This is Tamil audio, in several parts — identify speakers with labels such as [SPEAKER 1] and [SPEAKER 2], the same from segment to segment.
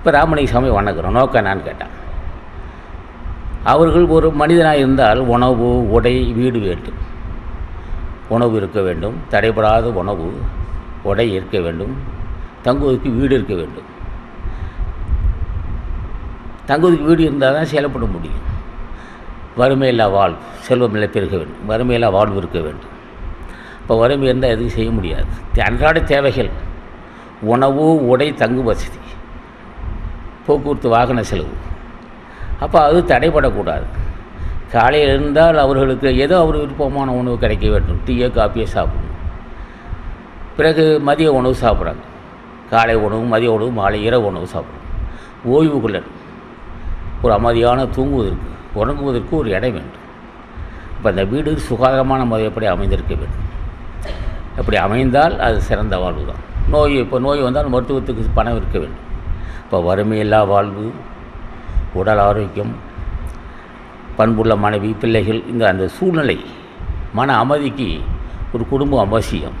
[SPEAKER 1] இப்போ ராமலிங்க சாமி வணங்குறோம் நோக்க நான் கேட்டான். அவர்கள் ஒரு மனிதனாக இருந்தால் உணவு உடை வீடு வேண்டும். உணவு இருக்க வேண்டும். தடைபடாத உணவு உடை இருக்க வேண்டும். தங்குவதற்கு வீடு இருக்க வேண்டும். தங்குவதற்கு வீடு இருந்தால் தான் செயல்பட முடியும். வறுமையில்லா வாழ்வு செல்வமில்லை பெருக வேண்டும். வறுமையில்லா வாழ்வு இருக்க வேண்டும். இப்போ வறுமை இருந்தால் எதுவும் செய்ய முடியாது. அன்றாட தேவைகள் உணவு உடை தங்கு வசதி போக்குவரத்து வாகன செலவு. அப்போ அது தடைபடக்கூடாது. காலையில் இருந்தால் அவர்களுக்கு ஏதோ அவர் விருப்பமான உணவு கிடைக்க வேண்டும். டீயோ காப்பியோ சாப்பிடணும். பிறகு மதிய உணவு சாப்பிட்றாங்க. காலை உணவு மதிய உணவு மாலை இரவு உணவு சாப்பிடணும். ஓய்வு கொள்ளணும் ஒரு அமைதியான தூங்குவதற்கு உறங்குவதற்கு ஒரு இடம் வேண்டும். இப்போ அந்த வீடு சுகாதாரமான முறை எப்படி அமைந்திருக்க வேண்டும்? அப்படி அமைந்தால் அது சிறந்த வாழ்வு தான் நோய் இப்போ நோய் வந்தால் மருத்துவத்துக்கு பணம் இருக்க வேண்டும். இப்போ வறுமையில்லா வாழ்வு உடல் ஆரோக்கியம் பண்புள்ள மனைவி பிள்ளைகள் இந்த அந்த சூழ்நிலை மன அமைதிக்கு ஒரு குடும்பம் அவசியம்.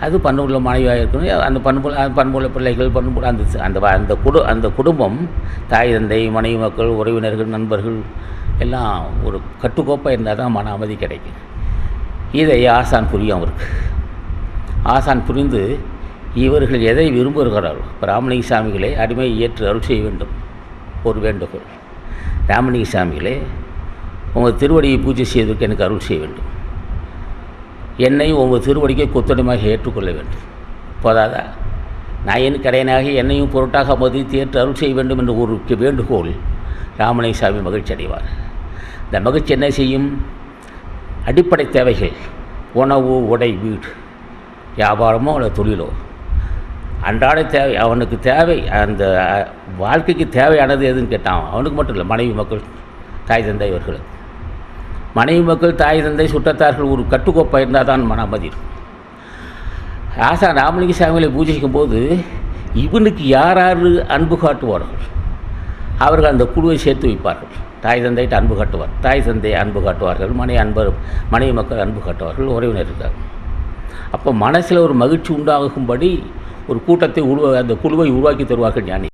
[SPEAKER 1] அது பண்புள்ள மனைவியாக இருக்கணும். அந்த பண்புள்ள அந்த பண்புள்ள பிள்ளைகள் பண்புள்ள அந்த அந்த வ- அந்த குடு அந்த குடும்பம் தாய் தந்தை மனைவி மக்கள் உறவினர்கள் நண்பர்கள் எல்லாம் ஒரு கட்டுக்கோப்பாக இருந்தால் தான் மன அமைதி கிடைக்கும். இதை ஆசான் புரியும் அவருக்கு ஆசான் புரிந்து இவர்கள் எதை விரும்புகிறார்கள் இப்போ ராமலிங்க சாமிகளை அடிமை ஏற்று அருள் செய்ய வேண்டும். ஒரு வேண்டுகோள். ராமலிங்க சாமிகளே உங்கள் திருவடியை பூஜை செய்வதற்கு எனக்கு அருள் செய்ய வேண்டும். என்னை உங்கள் திருவடிக்கை கொத்தடிமாக ஏற்றுக்கொள்ள வேண்டும். போதாதா? ஏன் கடையனாக என்னையும் பொருட்டாக மதித்து ஏற்று அருள் செய்ய வேண்டும் என்று ஒரு வேண்டுகோள் ராமலிங்க சாமி மகிழ்ச்சி அடைவார். இந்த மகிழ்ச்சி என்ன செய்யும்? அடிப்படை தேவைகள் உணவு உடை வீடு வியாபாரமோ அல்லது தொழிலோ. அன்றாட தேவை அவனுக்கு தேவை அந்த வாழ்க்கைக்கு தேவையானது எதுன்னு கேட்டான் அவனுக்கு மட்டும் இல்லை மனைவி மக்கள் தாய் தந்தை இவர்களுக்கு மனைவி மக்கள் தாய் தந்தை சுற்றத்தார்கள் ஒரு கட்டுக்கோப்பாக இருந்தால் தான் மன அமைதி இருக்கும் ஆசா ராமலிங்க சாமிகளை பூஜிக்கும் போது இவனுக்கு யார் யார் அன்பு காட்டுவார்கள்? அவர்கள் அந்த குழுவை சேர்த்து வைப்பார்கள். தாய் தந்தைகிட்ட அன்பு காட்டுவார். தாய் தந்தை அன்பு காட்டுவார்கள். மனைவி அன்பர் மனைவி மக்கள் அன்பு காட்டுவார்கள். உறவினர் இருக்கார்கள். அப்போ மனசில் ஒரு மகிழ்ச்சி உண்டாகும்படி ஒரு கூட்டத்தை உருவா அந்த குழுவை உருவாக்கி தருவார்கள் ஞானி.